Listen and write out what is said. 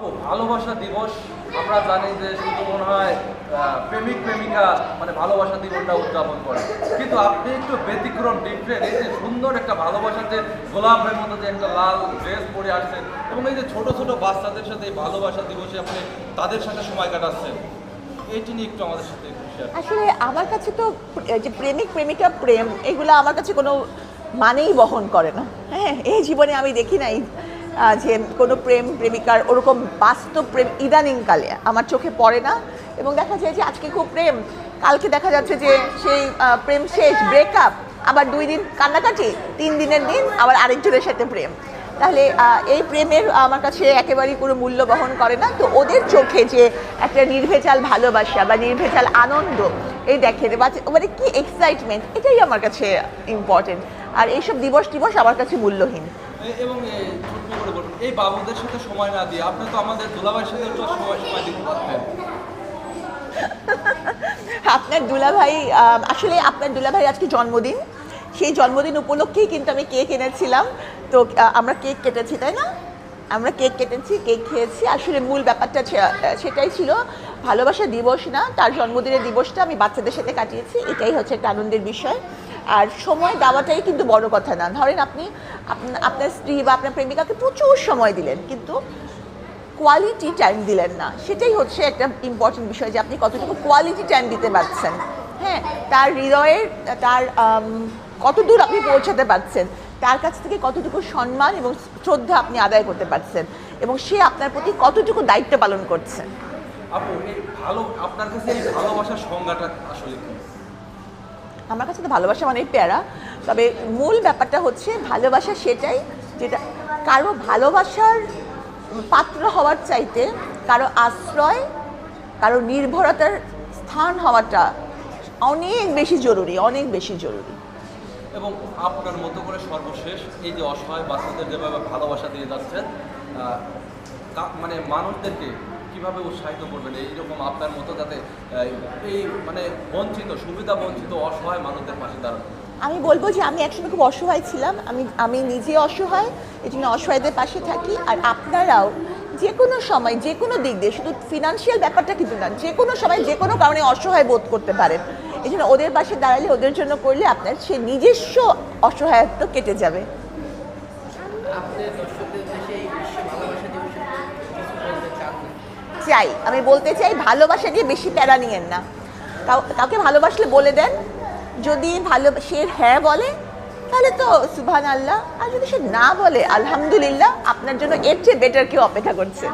ভালোবাসা দিবস, আমরা জানি যে শুধু মনে হয় প্রেমিক, প্রেমিকা মানে ভালোবাসা দিবসটা উদযাপন করে। কিন্তু আপনি একটু ব্যতিক্রম ডিফারেন্ট এই যে সুন্দর একটা ভালোবাসার যে গোলাপের মতো যে একটা লাল ড্রেস পরে আসছেন, এবং এই যে ছোট ছোট বাচ্চাদের সাথে এই ভালোবাসা দিবসে আপনি তাদের সাথে সময় কাটাচ্ছেন, এইটি নিয়ে একটু আমাদের সাথে। আসলে আমার কাছে তো যে প্রেমিক, প্রেমিকা, প্রেম, এগুলো আমার কাছে কোনো মানেই বহন করে না। হ্যাঁ এই জীবনে আমি দেখি নাই। যে কোনো প্রেম প্রেমিকার ওরকম বাস্তব প্রেম ইদানিংকালে আমার চোখে পড়ে না এবং দেখা যায় যে আজকে খুব প্রেম, কালকে দেখা যাচ্ছে যে সেই প্রেম শেষ ব্রেকআপ আবার দুই দিন কান্নাকাটি, তিন দিনের দিন আবার আরেকজনের সাথে প্রেম। তাহলে এই প্রেমের আমার কাছে একেবারেই কোনো মূল্য বহন করে না। তো ওদের চোখে যে একটা নির্ভেজাল ভালোবাসা বা নির্ভেজাল আনন্দ, এই দেখে মানে কি এক্সাইটমেন্ট এটাই আমার কাছে ইম্পর্টেন্ট আর এইসব দিবস দিবস আমার কাছে মূল্যহীন। এবং ছোট্ট করে বলুন এই বাবুদের সাথে সময় না দিয়ে আপনি তো আমাদের দুলাভাইয়ের সাথে সময় সময় দিতে পারতেন। আপনার দুলাভাই আসলে আপনার দুলাভাই আজকে জন্মদিন। সেই জন্মদিন উপলক্ষেই কিন্তু আমি কেক এনেছিলাম। তো আমরা কেক কেটেছি, তাই না? আমরা কেক কেটেছি, কেক খেয়েছি। আসলে মূল ব্যাপারটা সেটাই ছিল, ভালোবাসা দিবস না, তার জন্মদিনের দিবসটা আমি বাচ্চাদের সাথে কাটিয়েছি। এটাই হচ্ছে একটা আনন্দের বিষয়। আর সময় দেওয়াটাই কিন্তু বড় কথা না। ধরেন আপনি আপনার স্ত্রী বা আপনার প্রেমিকাকে প্রচুর সময় দিলেন, কিন্তু কোয়ালিটি টাইম দিলেন না। সেটাই হচ্ছে একটা ইম্পর্টেন্ট বিষয় যে আপনি কতটুকু কোয়ালিটি টাইম দিতে পারছেন। হ্যাঁ তার হৃদয়ের, তার কতদূর আপনি পৌঁছাতে পারছেন, তার কাছ থেকে কতটুকু সম্মান এবং শ্রদ্ধা আপনি আদায় করতে পারছেন এবং সে আপনার প্রতি কতটুকু দায়িত্ব পালন করছে। আপনার কাছে ভালোবাসার সংজ্ঞাটা আসলে আমার কাছে তো ভালোবাসা অনেক প্যারা। তবে মূল ব্যাপারটা হচ্ছে ভালোবাসা সেটাই যেটা কারও ভালোবাসার পাত্র হওয়ার চাইতে কারও আশ্রয়, কারও নির্ভরতার স্থান হওয়াটা অনেক বেশি জরুরি, অনেক বেশি জরুরি। এবং আপনার মতো করে সর্বশেষ এই যে অসহায় বাচ্চাদের যেভাবে ভালোবাসা দিয়ে যাচ্ছেন মানে মানুষদেরকে কীভাবে উৎসাহিত করবেন? এইরকম আপনার মতো যাতে এই মানে বঞ্চিত সুবিধা বঞ্চিত অসহায় মানুষদের পাশে দাঁড়ানো। আমি বলব যে আমি একসময় খুব অসহায় ছিলাম। আমি আমি নিজে অসহায় এই জন্য অসহায়দের পাশে থাকি। আর আপনারাও যে কোনো সময় যে কোনো দিক দিয়ে শুধু ফিনান্সিয়াল ব্যাপারটা কিন্তু না যে কোনো সময় যে কোনো কারণে অসহায় বোধ করতে পারেন। এই জন্য ওদের পাশে দাঁড়ালে ওদের জন্য করলে আপনার সে নিজস্ব অসহায়ত্ব কেটে যাবে আপনি দর্শকদের উদ্দেশ্যে এই বিশ্ব ভালোবাসা দিবসে কিছু বলতে চান না চাই। আমি বলতে চাই, ভালোবাসা নিয়ে বেশি প্যারা নিয়েন না। কাউ- কাউকে ভালোবাসলে বলে দেন। যদি ভালো, সে হ্যাঁ বলে, তাহলে তো সুবহান আল্লাহ আর যদি সে না বলে, আলহামদুলিল্লাহ, আপনার জন্য এর চেয়ে বেটার কেউ অপেক্ষা করছে।